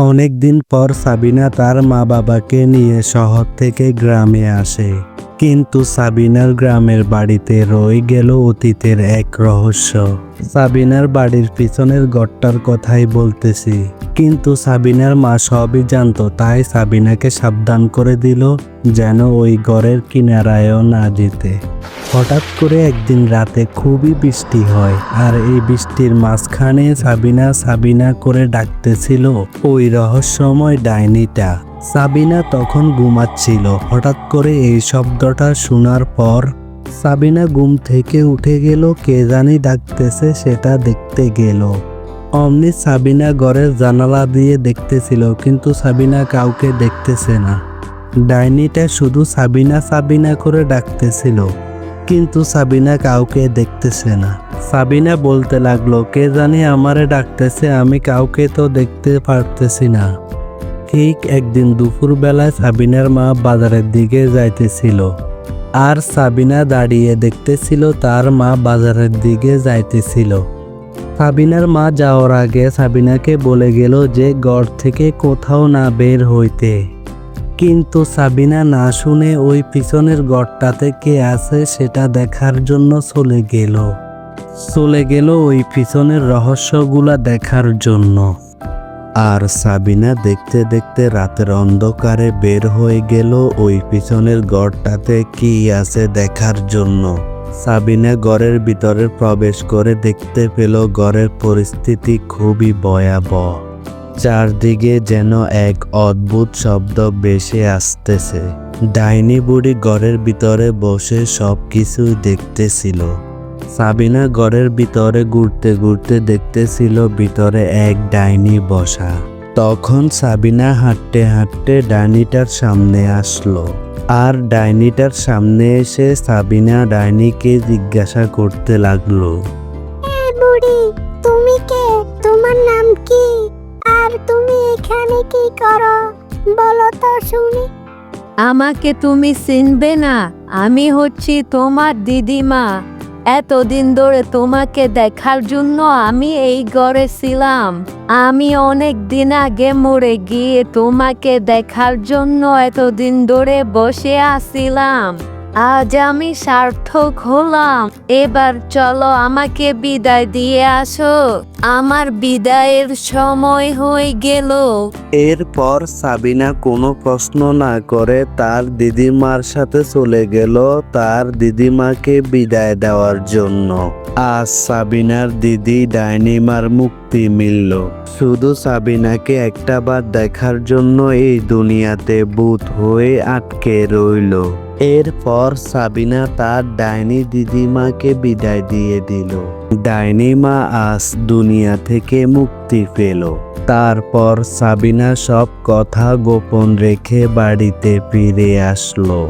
অনেক দিন পর সাবিনা তার মা বাবাকে নিয়ে শহর থেকে গ্রামে আসে। কিন্তু সাবিনার গ্রামের বাড়িতে রয়ে গেল অতীতের এক রহস্য। সাবিনার বাড়ির পিছনের গড়টার কথাই বলতেছি। কিন্তু সাবিনার মা সবই জানতো, তাই সাবিনাকে সাবধান করে দিল যেন ওই গড়ের কিনারায়ও না যেতে। হঠাৎ করে একদিন রাতে খুবই বৃষ্টি হয়, আর এই বৃষ্টির মাঝখানে সাবিনা সাবিনা করে ডাকতেছিল ওই রহস্যময় ডাইনিটা। সাবিনা তখন ঘুমাচ্ছিল, হঠাৎ করে এই শব্দটা শোনার পর সাবিনা ঘুম থেকে উঠে গেল, কে জানি ডাকতেছে, সেটা দেখতে গেল। অমনি সাবিনা ঘরের জানালা দিয়ে দেখতেছিল, কিন্তু সাবিনা কাউকে দেখতেছে না। ডাইনিটা শুধু সাবিনা সাবিনা করে ডাকতেছিল, কিন্তু সাবিনা কাউকে দেখতেছে না। সাবিনা বলতে লাগল, কে জানি আমারে ডাকতেছে, আমি কাউকে তো দেখতে পারতেছি না। ঠিক একদিন দুপুর বেলায় সাবিনার মা বাজারের দিকে যাইতেছিল। আর সাবিনা দাঁড়িয়ে দেখতেছিল তার মা বাজারের দিকে যাইতেছিল। সাবিনার মা যাওয়ার আগে সাবিনাকে বলে গেল যে ঘর থেকে কোথাও না বের হইতে। কিন্তু সাবিনা না শুনে ওই পিছনের গড়টাতে কে আছে সেটা দেখার জন্য চলে গেল। চলে গেল ওই পিছনের রহস্যগুলা দেখার জন্য। আর সাবিনা দেখতে দেখতে রাতের অন্ধকারে বের হয়ে গেল ওই পিছনের গড়টাতে কি আছে দেখার জন্য। সাবিনা ঘরের ভিতরে প্রবেশ করে দেখতে পেল ঘরের পরিস্থিতি খুবই ভয়াবহ। চারদিকে যেন এক অদ্ভুত শব্দ ভেসে আসতেছে। ডাইনি বুড়ি ঘরের ভিতরে বসে সব কিছুই দেখতেছিল। সাবিনা ঘরের ভিতরে ঘুরতে ঘুরতে দেখতেছিল ভিতরে এক ডাইনি বসা। তখন সাবিনা হাঁটতে হাঁটতে ডাইনিটার সামনে আসলো। আর ডাইনিটার সামনে এসে সাবিনা ডাইনিকে জিজ্ঞাসা করতে লাগল। বুড়ি তুমি কে? তোমার নাম কি? আর তুমি এখানে কি করো? বলো তো শুনি। আমাকে তুমি চিনবে না আমি হচ্ছি তোমার দিদিমা। এতদিন ধরে তোমাকে দেখার জন্য আমি এই ঘরে ছিলাম। আমি অনেক দিন আগে মরে গিয়ে তোমাকে দেখার জন্য এতদিন ধরে বসে আছিলাম। আজ আমি সার্থক হলাম। এবার চলো আমাকে বিদায় দিয়ে আসো। আমার বিদায়ের সময় হয়ে গেল। এরপর সাবিনা কোনো প্রশ্ন না করে তার দিদিমার সাথে চলে গেল তার দিদিমাকে বিদায় দেওয়ার জন্য। আজ সাবিনার দিদি ডাইনিমার মুক্তি মিলল। শুধু সাবিনাকে একটা বার দেখার জন্য এই দুনিয়াতে ভূত হয়ে আটকে রইল। এরপর সাবিনা তার ডাইনি দিদিমাকে বিদায় দিয়ে দিল। ডাইনিমা আজ দুনিয়া থেকে মুক্তি পেল। তারপর সাবিনা সব কথা গোপন রেখে বাড়িতে ফিরে আসলো।